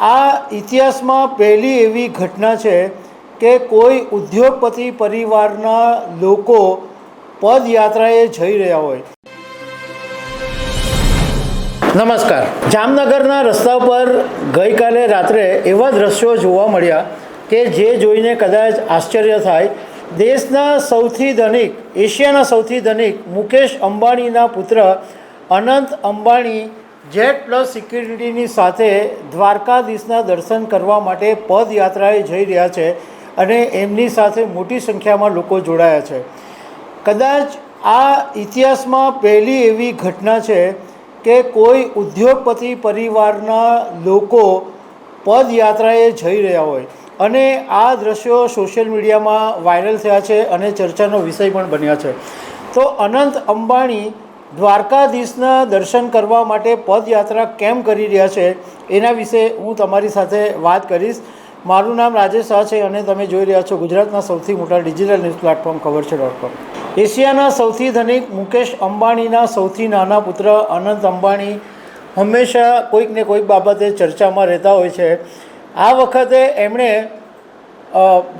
આ ઇતિહાસમાં પહેલી એવી ઘટના છે કે કોઈ ઉદ્યોગપતિ પરિવારના લોકો પદયાત્રાએ જઈ રહ્યા હોય. નમસ્કાર. જામનગરના રસ્તા પર ગઈકાલે રાત્રે એવા દ્રશ્યો જોવા મળ્યા કે જે જોઈને કદાચ આશ્ચર્ય થાય. દેશના સૌથી ધનિક, એશિયાના સૌથી ધનિક મુકેશ અંબાણીના પુત્ર અનંત અંબાણી જેટ પ્લસ સિક્યુરિટીની સાથે દ્વારકાધીશના દર્શન કરવા માટે પદયાત્રાએ જઈ રહ્યા છે અને એમની સાથે મોટી સંખ્યામાં લોકો જોડાયા છે. કદાચ આ ઇતિહાસમાં પહેલી એવી ઘટના છે કે કોઈ ઉદ્યોગપતિ પરિવારના લોકો પદયાત્રાએ જઈ રહ્યા હોય. અને આ દ્રશ્યો સોશિયલ મીડિયામાં વાયરલ થયા છે અને ચર્ચાનો વિષય પણ બન્યા છે. તો અનંત અંબાણી દ્વારકાધીશના દર્શન કરવા માટે પદયાત્રા કેમ કરી રહ્યા છે, એના વિશે હું તમારી સાથે વાત કરીશ. મારું નામ રાજેશ શાહ છે અને તમે જોઈ રહ્યા છો ગુજરાતના સૌથી મોટા ડિજિટલ ન્યૂઝ પ્લેટફોર્મ ખબર છે ડોટ કોમ એશિયાના સૌથી ધનિક મુકેશ અંબાણીના સૌથી નાના પુત્ર અનંત અંબાણી હંમેશા કોઈક ને કોઈક બાબતે ચર્ચામાં રહેતા હોય છે. આ વખતે એમણે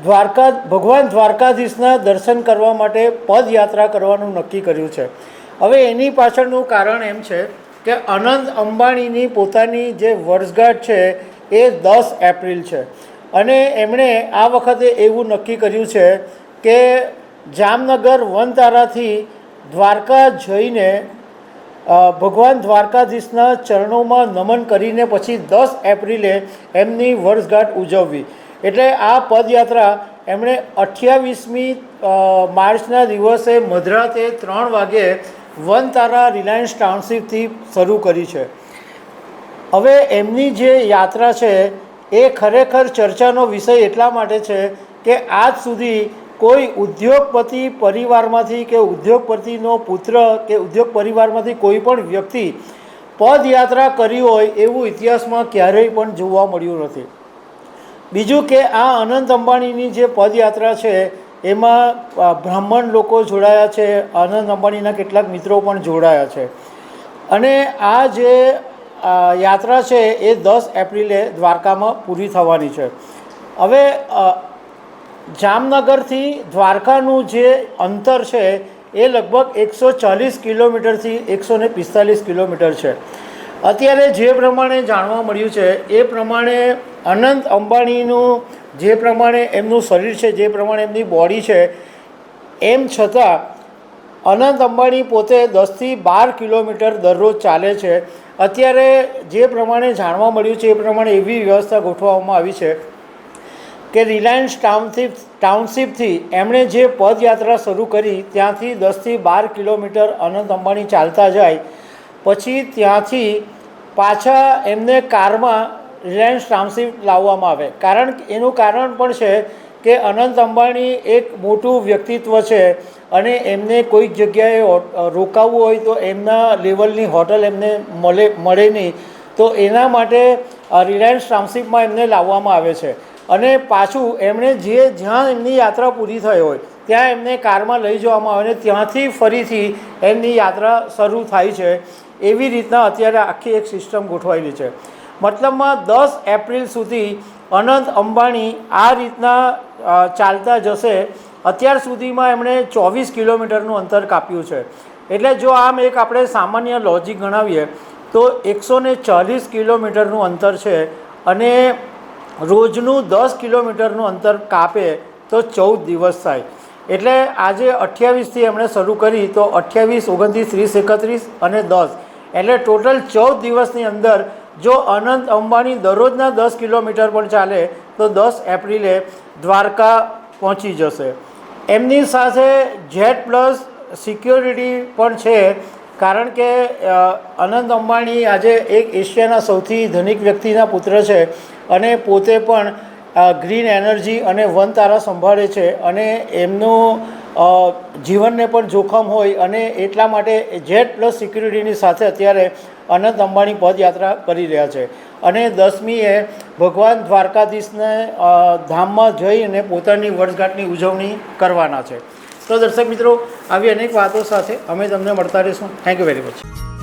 દ્વારકા, ભગવાન દ્વારકાધીશના દર્શન કરવા માટે પદયાત્રા કરવાનું નક્કી કર્યું છે. હવે એની પાછળનું કારણ એમ છે કે અનંત અંબાણીની પોતાની જે વર્ષગાંઠ છે એ દસ એપ્રિલ છે. અને એમણે આ વખતે એવું નક્કી કર્યું છે કે જામનગર વનતારાથી દ્વારકા જઈને ભગવાન દ્વારકાધીશના ચરણોમાં નમન કરીને પછી દસ એપ્રિલે એમની વર્ષગાંઠ ઉજવવી. એટલે આ પદયાત્રા એમણે અઠ્યાવીસમી માર્ચના દિવસે મધરાતે ત્રણ વાગે વનતારા રિલાયન્સ ટાઉનશીપથી શરૂ કરી છે. હવે એમની જે યાત્રા છે, એ ખરેખર ચર્ચાનો વિષય એટલા માટે છે કે આજ સુધી કોઈ ઉદ્યોગપતિ પરિવારમાંથી કે ઉદ્યોગપતિનો પુત્ર કે ઉદ્યોગ પરિવારમાંથી કોઈ પણ વ્યક્તિ પદયાત્રા કરી હોય એવું ઇતિહાસમાં ક્યારેય પણ જોવા મળ્યું નથી. બીજું કે આ અનંત અંબાણીની જે પદયાત્રા છે એમાં બ્રાહ્મણ લોકો જોડાયા છે અનંત અંબાણીના કેટલાક મિત્રો પણ જોડાયા છે. અને આ જે યાત્રા છે એ દસ એપ્રિલે દ્વારકામાં પૂરી થવાની છે. હવે જામનગરથી દ્વારકાનું જે અંતર છે એ લગભગ એકસો ચાલીસ કિલોમીટરથી એકસો ને પિસ્તાલીસ કિલોમીટર છે. અત્યારે જે પ્રમાણે જાણવા મળ્યું છે, એ પ્રમાણે અનંત અંબાણીનું જે પ્રમાણે એમનું શરીર છે, જે પ્રમાણે એમની બોડી છે, એમ છતાં અનંત અંબાણી પોતે દસથી બાર કિલોમીટર દરરોજ ચાલે છે. અત્યારે જે પ્રમાણે જાણવા મળ્યું છે, એ પ્રમાણે એવી વ્યવસ્થા ગોઠવવામાં આવી છે કે રિલાયન્સ ટાઉનશીપ ટાઉનશીપથી એમણે જે પદયાત્રા શરૂ કરી, ત્યાંથી દસથી બાર કિલોમીટર અનંત અંબાણી ચાલતા જાય. પછી ત્યાંથી પાછા એમને કારમાં રિલાયન્સ ટાઉનશીપ લાવવામાં આવે. કારણ એનું કારણ પણ છે કે અનંત અંબાણી એક મોટું વ્યક્તિત્વ છે અને એમને કોઈક જગ્યાએ રોકાવવું હોય તો એમના લેવલની હોટલ એમને મળે મળે નહીં. તો એના માટે રિલાયન્સ ટાઉનશીપમાં એમને લાવવામાં આવે છે. અને પાછું એમણે જે જ્યાં એમની યાત્રા પૂરી થઈ હોય, ત્યાં એમને કારમાં લઈ જવામાં આવે અને ત્યાંથી ફરીથી એમની યાત્રા શરૂ થાય છે. એવી રીતના અત્યારે આખી એક સિસ્ટમ ગોઠવાયેલી છે. મતલબમાં દસ એપ્રિલ સુધી અનંત અંબાણી આ રીતના ચાલતા જશે. અત્યાર સુધીમાં એમણે ચોવીસ કિલોમીટરનું અંતર કાપ્યું છે. એટલે જો આમ એક આપણે સામાન્ય લોજિક ગણાવીએ, તો એકસો ને ચાલીસ કિલોમીટરનું અંતર છે અને રોજનું દસ કિલોમીટરનું અંતર કાપે તો ચૌદ દિવસ થાય. એટલે આજે અઠ્યાવીસથી એમણે શરૂ કરી તો અઠ્યાવીસ, ઓગણત્રીસ, ત્રીસ, એકત્રીસ અને દસ. એટલે ટોટલ ચૌદ દિવસની અંદર જો અનંત અંબાણી દરરોજના દસ કિલોમીટર પણ ચાલે, તો દસ એપ્રિલે દ્વારકા પહોંચી જશે. એમની સાથે જેટ પ્લસ સિક્યોરિટી પણ છે, કારણ કે અનંત અંબાણી આજે એક એશિયાના સૌથી ધનિક વ્યક્તિના પુત્ર છે અને પોતે પણ ગ્રીન એનર્જી અને વન તારા સંભાળે છે અને એમનું જીવનને પણ જોખમ હોય અને એટલા માટે જેટ પ્લસ સિક્યુરિટીની સાથે અત્યારે અનંત અંબાણી પદયાત્રા કરી રહ્યા છે. અને દસમીએ ભગવાન દ્વારકાધીશને ધામમાં જઈ અને પોતાની વર્ષગાંઠની ઉજવણી કરવાના છે. તો દર્શક મિત્રો, આવી અનેક વાતો સાથે અમે તમને મળતા રહીશું. Thank you very much